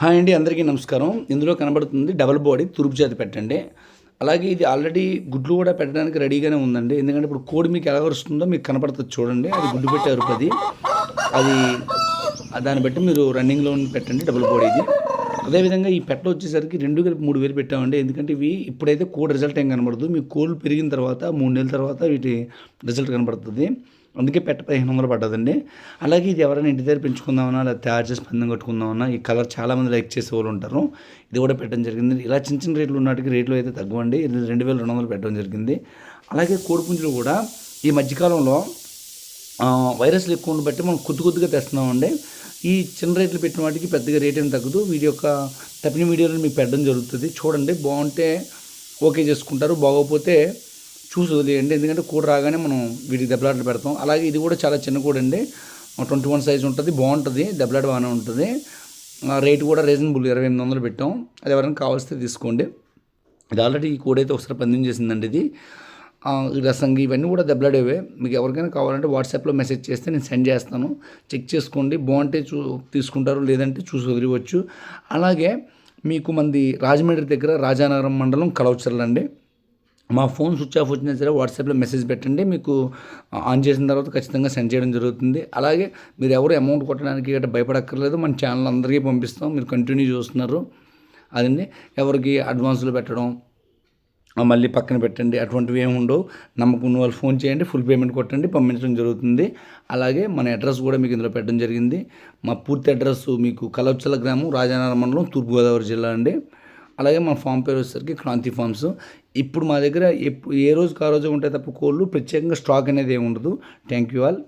Hi అండి అందరికీ నమస్కారం. ఇందులో కనబడుతుంది డబల్ బాడీ తూర్పు జాతి పెట్టండి. అలాగే ఇది ఆల్రెడీ గుడ్లు కూడా పెట్టడానికి రెడీగానే ఉందండి. ఎందుకంటే ఇప్పుడు కోడి మీకు ఎలా వస్తుందో మీకు కనపడుతుంది చూడండి. అది గుడ్డు పెట్టే అరుపు అది అది దాన్ని బట్టి మీరు రన్నింగ్లో పెట్టండి డబుల్ బాడీ ఇది. అదేవిధంగా ఈ పెట్ట వచ్చేసరికి రెండు కలిపి మూడు వేలు పెట్టామండి. ఎందుకంటే ఇవి ఇప్పుడైతే కోడి రిజల్ట్ ఏం కనబడదు. మీ కోళ్ళు పెరిగిన తర్వాత మూడు నెలల తర్వాత వీటి రిజల్ట్ కనబడుతుంది. అందుకే పెట్ట పదిహేను వందలు పడ్డదండి. అలాగే ఇది ఎవరైనా ఇంటి దగ్గర పెంచుకుందామన్నా లేదా తయారు చేసి పందెం కట్టుకుందామన్నా ఈ కలర్ చాలామంది లైక్ చేసే వాళ్ళు ఉంటారు. ఇది కూడా పెట్టడం జరిగింది. ఇలా చిన్న చిన్న రేట్లు ఉన్నట్టుకి రేట్లు అయితే తగ్గవండి. ఇది రెండు వేల రెండు వందలు పెట్టడం జరిగింది. అలాగే కోడిపుంజులు కూడా ఈ మధ్యకాలంలో వైరస్లు ఎక్కువ బట్టి మనం కొద్ది కొద్దిగా తెస్తున్నామండి. ఈ చిన్న రేట్లు పెట్టిన వాటికి పెద్దగా రేట్ ఏం తగ్గదు. వీడి యొక్క తప్పిన వీడియోలను మీకు పెట్టడం జరుగుతుంది. చూడండి బాగుంటే ఓకే చేసుకుంటారు. బాగోకపోతే చూసి వదిలేయండి ఎందుకంటే కూడ రాగానే మనం వీటికి దెబ్బలాటలు పెడతాం. అలాగే ఇది కూడా చాలా చిన్న కూడ అండి. ట్వంటీ వన్ సైజ్ ఉంటుంది బాగుంటుంది దెబ్బలాట బాగానే ఉంటుంది. ఆ, రేట్ కూడా రీజనబుల్ ఇరవై ఎనిమిది వందలు పెట్టాం. అది ఎవరైనా కావాల్స్తే తీసుకోండి. ఇది ఆల్రెడీ ఈ కోడ్ అయితే ఒకసారి పందెం చేసిందండి ఇది. ఈ రసంగి ఇవన్నీ కూడా దెబ్బలాడేవే మీకు ఎవరికైనా కావాలంటే వాట్సాప్లో మెసేజ్ చేస్తే నేను సెండ్ చేస్తాను. చెక్ చేసుకోండి. బాగుంటే చూ తీసుకుంటారు లేదంటే చూసి వదిలివచ్చు. అలాగే మీకు మంది రాజమండ్రి దగ్గర రాజానగరం మండలం కలవచర్లండి. మా ఫోన్ స్విచ్ ఆఫ్ వచ్చినా సరే వాట్సాప్లో మెసేజ్ పెట్టండి మీకు ఆన్ చేసిన తర్వాత ఖచ్చితంగా సెండ్ చేయడం జరుగుతుంది. అలాగే మీరు ఎవరు అమౌంట్ కొట్టడానికి గట్రా భయపడక్కర్లేదు మన ఛానల్ అందరికీ పంపిస్తాం మీరు కంటిన్యూ చూస్తున్నారు. అదండి. ఎవరికి అడ్వాన్స్లు పెట్టడం మళ్ళీ పక్కన పెట్టండి అటువంటివి ఏమి ఉండవు. నమ్మకం ఉన్న వాళ్ళు ఫోన్ చేయండి ఫుల్ పేమెంట్ కొట్టండి పంపించడం జరుగుతుంది. అలాగే మన అడ్రస్ కూడా మీకు ఇందులో పెట్టడం జరిగింది. మా పూర్తి అడ్రస్ మీకు కలవచ్చల గ్రామం రాజానగర మండలం తూర్పుగోదావరి జిల్లా అండి. అలాగే మన ఫామ్ పేరు వచ్చేసరికి క్రాంతి ఫామ్స్. ఇప్పుడు మా దగ్గర ఎప్పు ఏ రోజుకు ఆ రోజు ఉంటాయి తప్ప కోళ్ళు ప్రత్యేకంగా స్టాక్ అనేది ఏమి ఉండదు. Thank you all.